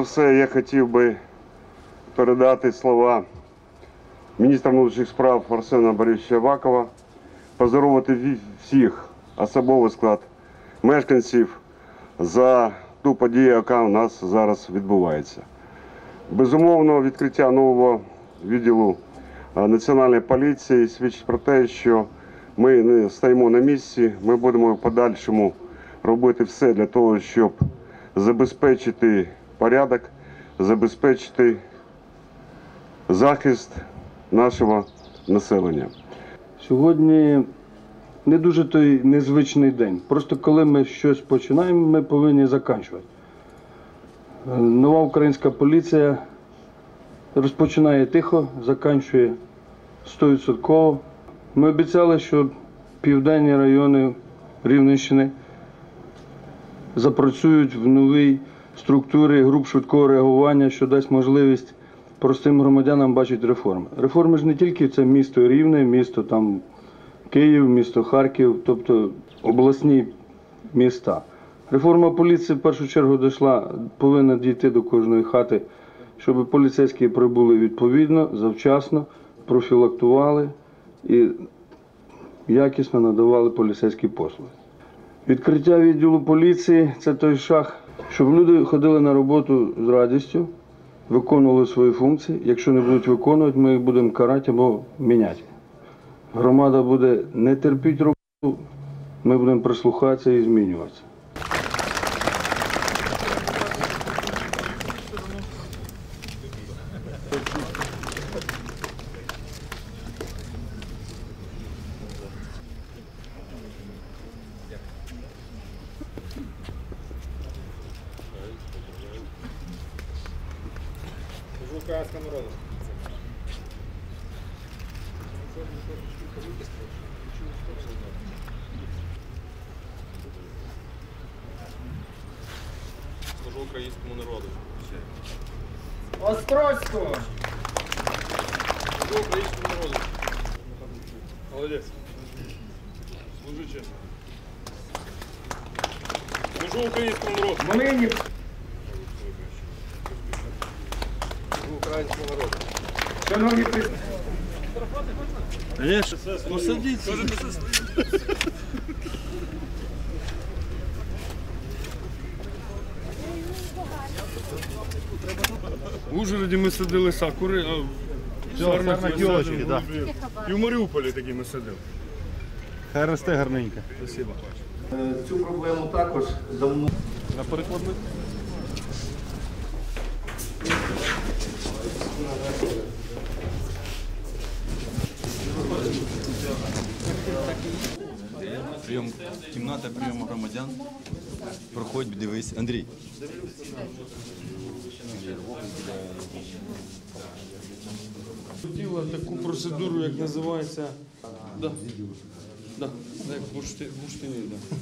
все, я хотів би передати слова міністра внутрішніх справ Арсена Борисовича Авакова, поздоровити всіх особовий склад мешканців за ту подію, яка у нас зараз відбувається. Безумовно, відкриття нового відділу національної поліції свідчить про те, що ми не стоїмо на місці, ми будемо в подальшому робити все для того, щоб забезпечити порядок, забезпечити захист нашого населення. Сьогодні не дуже той незвичний день. Просто коли ми щось починаємо, ми повинні закінчувати. Нова українська поліція розпочинає тихо, закінчує 100%. Ми обіцяли, що південні райони Рівненщини запрацюють в новій структурі груп швидкого реагування, що дасть можливість простим громадянам бачити реформи. Реформи ж не тільки це місто Рівне, місто там Київ, місто Харків, тобто обласні міста. Реформа поліції в першу чергу дійшла, повинна дійти до кожної хати, щоб поліцейські прибули відповідно, завчасно, профілактували і якісно надавали поліцейські послуги. Відкриття відділу поліції це той шаг, щоб люди ходили на роботу з радістю, виконували свої функції. Якщо не будуть виконувати, ми їх будемо карати або міняти. Громада буде не терпіти роботу, ми будемо прислухатися і змінюватися. Служу українському народу. Острозьку! Служу українському народу. Молодець. Служи чесно. Служу українському народу. Млинів! Служу українському народу. Шановні присутні! Ну. В Ужгороді ми садили сакури, а в Сармах ми да. І в Маріуполі такі ми садили. Хай росте гарненько. Спасибо. Цю проблему також давно. На перекладник? Прийом кімната прийому громадян. Проходь, дивись. Андрій. Хотіла таку процедуру, як називається. Да. Да. Як буршти, бурштині, да.